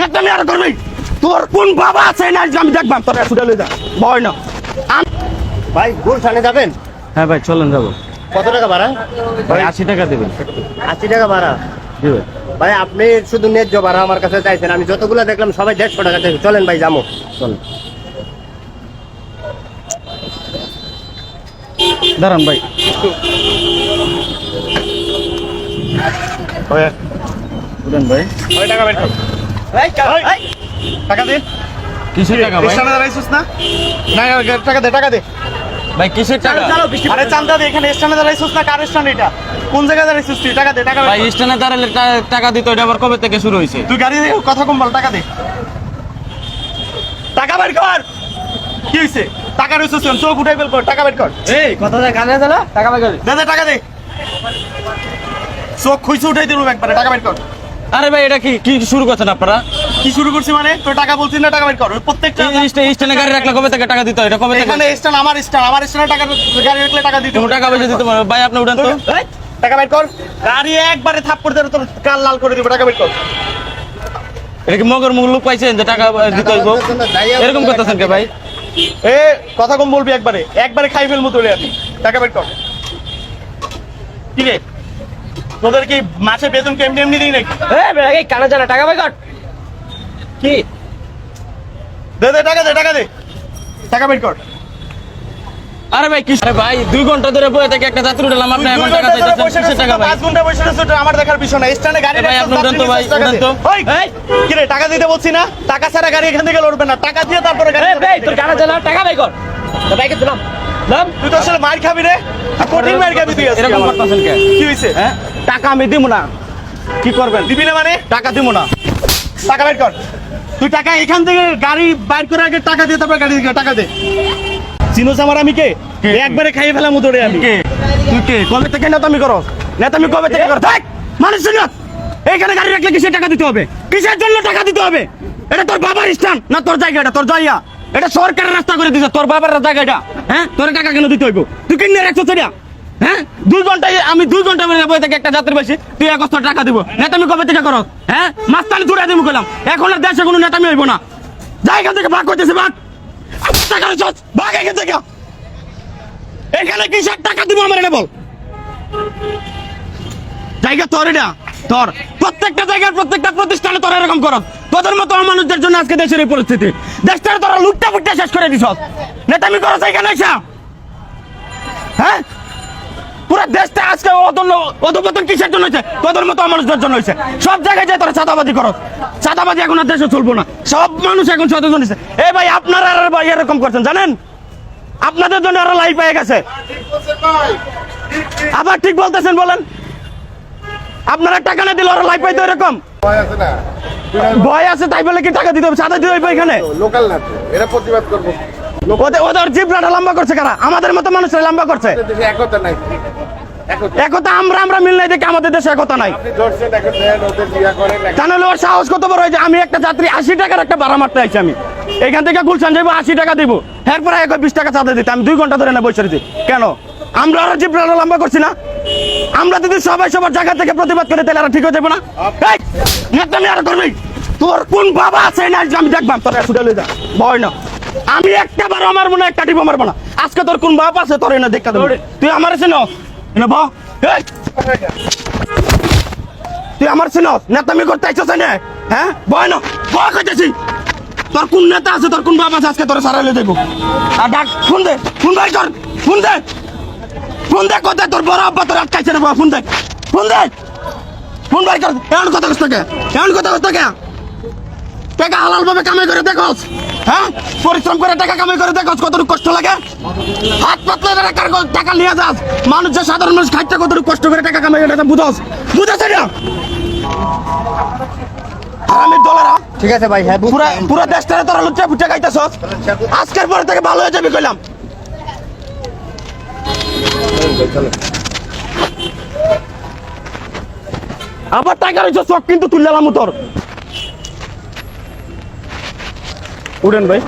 নেতামি আর করবি? তোর কোন বাবা আছে? না আমি দেখবাম তোর ছুটে লই যা। ভয় না। ভাই গুলশানে যাবেন? হ্যাঁ ভাই চলেন যাব। কত টাকা ভাড়া? ভাই আশি টাকা দেবেন। আশি টাকা ভাড়া? জি ভাই আপনি শুধু ন্যায্য ভাড়া আমার কাছে চাইছেন। আমি যতগুলো দেখলাম সবাই দেড়শো টাকা চাইছে চলেন ভাই যাব। চলেন। দাঁড়ান ভাই। ভাই। টাকা দে। কিসের টাকা ভাই? স্টেশনে দাঁড়াইছিস না? না টাকা দে টাকা দে। ভাই কিসের টাকা? আরে চান্দা দে এখানে দাঁড়াইছিস না? কার স্ট্যান্ড এটা? কোন জায়গায় দাঁড়াইছিস তুই? টাকা দে টাকা ভাই দাঁড়ালে টাকা দিত এটা আবার কবে থেকে শুরু হয়েছে তুই গাড়ি দিয়ে কথা কম বল টাকা দে। টাকা বের কর। কি হইছে? টাকা রইছিস কেন? চোখ উঠাই বের কর টাকা বের কর। এই কথা কানে দিলা টাকা ভাই দে দে টাকা দে। চোখ খুইছে উঠাই দিলুম একবারে টাকা বের কর। আরে ভাই এটা কি কি শুরু করছেন আপনারা? কি শুরু করছি মানে? তোর টাকা বলছিস না টাকা বের কর। প্রত্যেকটা স্টেশনে গাড়ি রাখলে কবে থেকে টাকা দিত এটা কবে থেকে? এখানে স্ট্যান্ড আমার স্ট্যান্ড আমার স্ট্যান্ডে টাকা গাড়ি রাখলে টাকা দিতে টাকা পয়সা দিতে পারো? ভাই আপনি উঠেন তো। টাকা বের কর। গাড়ি একবারে থাপ্পড় দিয়ে তোর কাল লাল করে দিব টাকা বের কর। এটা কি মগর মুখ লোক পাইছেন যে টাকা দিতে হইব? এরকম করতেছেন কে ভাই? এ কথা কম বলবি একবারে। একবারে খাই ফেলব তোলে আমি। টাকা বের কর। ঠিক রে? তোদের কি মাসে বেতন কেমনি এমনি দিই নাকি? এই কানে জানা টাকা ভাই কট কি? দে দে টাকা দে টাকা দে। টাকা বের কর। আরে ভাই কি আরে ভাই দুই ঘণ্টা ধরে বসে থেকে একটা যাত্রী উঠলাম আপনি এখন টাকা চাইতেছেন কিসের টাকা ভাই? পাঁচ ঘণ্টা বসে ওটা আমার দেখার বিষয় না স্ট্যান্ডে গাড়ি ভাই, আপনি তো ভাই, তো। ওই, কি রে টাকা দিতে বলছি না? টাকা ছাড়া গাড়ি এখান থেকে লড়বে না। টাকা দিয়ে তারপরে গাড়ি এই তোর কানে জানা টাকা ভাই কর ভাইকে দিলাম তুই তো আসলে মার খাবি রে। কঠিন মার খাবি তুই এরকম। করতেছেন কে? কি হয়েছে হ্যাঁ? টাকা আমি দিব না। কি করবেন? দিবি না মানে? টাকা দিব না। টাকা বের কর। তুই টাকা এখান থেকে গাড়ি বাইর করে আগে টাকা দিয়ে তারপর গাড়ি টাকা দে। চিনোস আমার আমি কে? একবারে খাইয়ে ফেলাম ধরে আমি। কে? তুই কে? কবে থেকে নেতামি করো? নেতামি কবে থেকে করো? দেখ মানুষ এইখানে গাড়ি রাখলে কিসের টাকা দিতে হবে? কিসের জন্য টাকা দিতে হবে? এটা তোর বাবার স্থান না তোর জায়গা এটা তোর জায়গা। এটা সরকারের রাস্তা করে দিছে, তোর বাবার জায়গা এটা। হ্যাঁ? তোর টাকা কেন দিতে হইব? তুই কিনে রাখছো সেটা? হ্যাঁ? দুই ঘন্টায়, আমি দুই ঘণ্টা বেরিয়ে থেকে একটা যাত্রী বেশি তুই এক টাকা দিব। নেতামি কবে থেকে করো? হ্যাঁ? মাস্তানি তুলে দিব কইলাম। এখন আর দেশে কোনো নেতামি হইব না। এখান থেকে ভাগ করতেছে, ভাগ। আমার টাকা ভাগ এখান থেকে। এখানে কিসের টাকা দিব আমার এটা বল। জায়গা তোর এটা, তোর। প্রত্যেকটা জায়গার প্রত্যেকটা প্রতিষ্ঠানে তোর এরকম কর। তোদের মতো মানুষদের জন্য আজকে দেশের এই পরিস্থিতি। দেশটা তোরা লুটটা ফুটটা শেষ করে দিছ নেতামি করো এখানে হ্যাঁ? পুরো দেশটা আজকে অধপতন কিসের জন্য হয়েছে? তোদের মতো মানুষদের জন্য হয়েছে। সব জায়গায় যায় তোরা চাঁদাবাজি করো চাঁদাবাজি এখন আর দেশে চলবো না। সব মানুষ এখন সচেতন হয়েছে। এ ভাই, আপনারা আর ভাই এরকম করছেন, জানেন? আপনাদের জন্য আরও লাইফ পেয়ে গেছে। আবার ঠিক বলতেছেন, বলেন। আপনারা টাকা না দিলে ওরা লাইফ পাইতো এরকম। ভয় আছে তাই বলে কি টাকা দিতে হবে? সাদা দিতে হবে এখানে। লোকাল না এরা প্রতিবাদ করব। ওদের ওদের জিবলাটা লম্বা করছে কারা? আমাদের মতো মানুষরা লম্বা করছে। একতা নাই। একতা। একতা আমরা আমরা মিল নাই দেখে আমাদের দেশে একতা নাই। ওর সাহস কত বড় হয়েছে? আমি একটা যাত্রী আশি টাকার একটা ভাড়া মারতে আইছি আমি। এখান থেকে গুলশান যাব আশি টাকা দিব। এরপরে এক বিশ টাকা চাঁদা দিতে। আমি দুই ঘণ্টা ধরে না বসে কেন? আমরা আরও জিবলাটা লম্বা করছি না? আমরা যদি সবাই সবার জায়গা থেকে প্রতিবাদ করে তাহলে আর ঠিক হয়ে যাবে না? নেতামি আর করবি? তোর কোন বাবা আছে না আমি দেখবাম? তোর ছুটে লই যা। ভয় না। আমি একটা বার আমার মনে একটা টিপ আমার না। আজকে তোর কোন বাপ আছে তোর এনে দেখা দেবো। তুই আমার এসে নাও এনে ব তুই আমার চিনস নেতামি করতে আইছস না হ্যাঁ? ভয় না। ভয় করতেছি তোর কোন নেতা আছে তোর কোন বাপ আছে আজকে তোর সারাইলে দেবো আর ডাক ফোন দে। ফোন ভাই তোর। ফোন দে। ফোন দে কোথায় তোর বড় আব্বা তোর আটকাইছে না বাবা ফোন দে। ফোন দে। ফোন ভাই কর এমন কথা কষ্ট কে এমন কথা কষ্ট কে টাকা হালাল ভাবে কামাই করে দেখোস হ্যাঁ? পরিশ্রম করে টাকা কামাই করে দেখোস কতটুকু কষ্ট লাগে। হাত পাতলে টাকার টাকা নিয়ে যাস। মানুষ যে সাধারণ মানুষ খাইতে কতটুকু কষ্ট করে টাকা কামাই এটা বুঝোস। বুঝাস এটা হারামির দলেরা ঠিক আছে ভাই হ্যাঁ পুরা পুরা দেশটারে তোরা লুচ্চা ফুচা খাইতেছস আজকের পরে থেকে ভালো হয়ে যাবে কইলাম। আবার টাকা রয়েছে চোখ কিন্তু তুললাম তোর। উঠেন ভাই।